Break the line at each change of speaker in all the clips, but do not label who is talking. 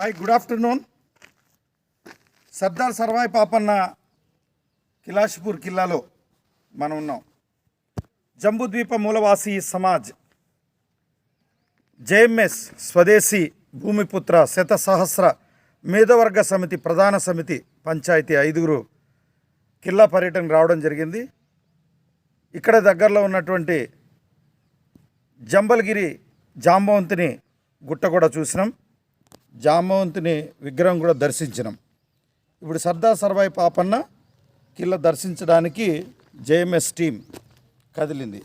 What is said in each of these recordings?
Hi good afternoon. Sardar Sarvai Papanna Kilashpur కిల్లాలో మనం ఉన్నాం. జంబుద్వీప మూలవాసి Samaj JMS స్వదేశీ భూమిపుత్ర శత సహస్ర మేధవర్గ సమితి ప్రధాన సమితి పంచాయతీ ఐదుగురు కిల్లా పర్యటనకు రావడం జరిగింది. ఇక్కడ దగ్గరలో ఉన్నటువంటి జంబల్గిరి జాంబవంతిని గుట్ట కూడా చూసినాం. జాంబవంతిని విగ్రహం కూడా దర్శించినాం. ఇప్పుడు సర్దార్ సర్వాయి పాపన్న కిల్ల దర్శించడానికి జేఎంఎస్ టీం కదిలింది.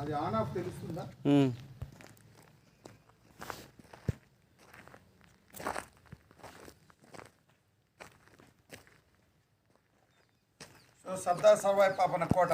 అది ఆన్ ఆఫ్ తెలుస్తుందా? సో సర్దార్ సర్వాయి పాపన్న కోట.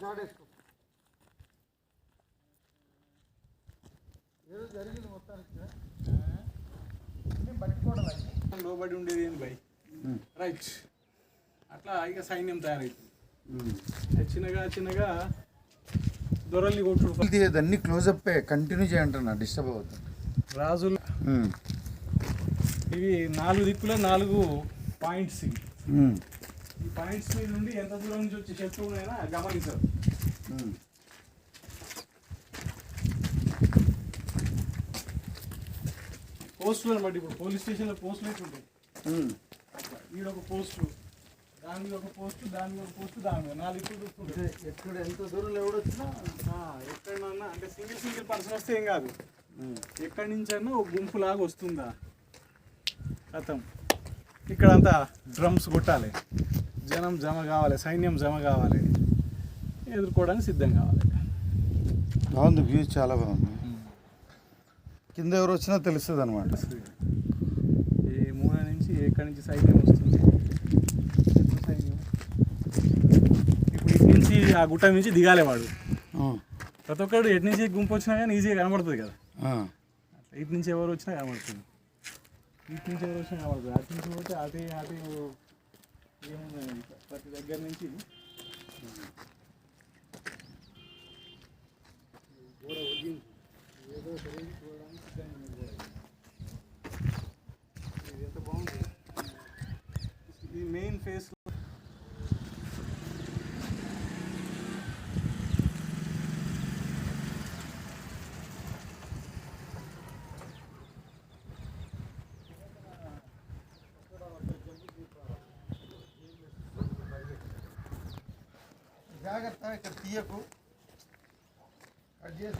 తీసుకో షార్ట్ వేసుకో ఏదో జరిగింది మొత్తానికి. నేను పట్టుకోవడం అది.
లోబడి ఉండేది ఏంది భయ్ రైట్. అట్లా ఇక సైన్యం తయారైంది. చిన్నగా చిన్నగా దొరల్ని కొట్టుడు.
ఇది అన్ని క్లోజప్ కంటిన్యూ చేయంటున్నా డిస్టర్బ్ అవుతుంది
రాజులు ఇవి నాలుగు దిక్కుల నాలుగు పాయింట్స్ ఇవి. ఈ పాయింట్స్ మీద నుండి ఎంత దూరం నుంచి వచ్చి శత్రువునైనా గమనించరు పోస్టులను బట్టి ఇప్పుడు పోలీస్ స్టేషన్లో పోస్టులు ఎట్లుంటాయి? ఈడ ఒక పోస్టు దాని మీద ఒక పోస్టు దాని మీద ఒక పోస్టు దాని మీద నాలుగు చూస్తుంటాయి.
ఎక్కడ ఎంత దూరం ఎవడొచ్చినా
ఎక్కడన్నా అంటే సింగిల్ సింగిల్ పర్సన్ వస్తే ఏం కాదు. ఎక్కడి నుంచైనా ఒక గుంపులాగా వస్తుందా? కథం. ఇక్కడంతా డ్రమ్స్ కొట్టాలి. జనం జమ కావాలి సైన్యం జమ కావాలి ఎదుర్కోవడానికి సిద్ధం కావాలి.
బాగుంది వ్యూ చాలా బాగుంది. కింద ఎవరు వచ్చినా తెలుస్తుంది. అనమాట
ఏ మూల నుంచి ఎక్కడి నుంచి సైన్యం వస్తుంది? సైన్యం ఇప్పుడు ఇటు నుంచి ఆ గుట్ట నుంచి దిగాలి వాడు. ప్రతి ఒక్కడు ఎటు నుంచి గుంపు వచ్చినా కానీ ఈజీగా కనబడుతుంది కదా. ఇటు నుంచి ఎవరు వచ్చినా కనబడుతుంది. ఇటు నుంచి ఎవరు వచ్చినా కనబడుతుంది. అటు నుంచి పోతే అటు అటు ఏముంది ప్రతి దగ్గర నుంచి గోడ వదిలింది ఏదో తెలియదు చూడడానికి సిద్ధంగా గోడ ఇది ఎంత బాగుంది. ఇది మెయిన్ ఫేస్
జాగ్రత్త ఇక్కడ తీయకు కట్ చేసి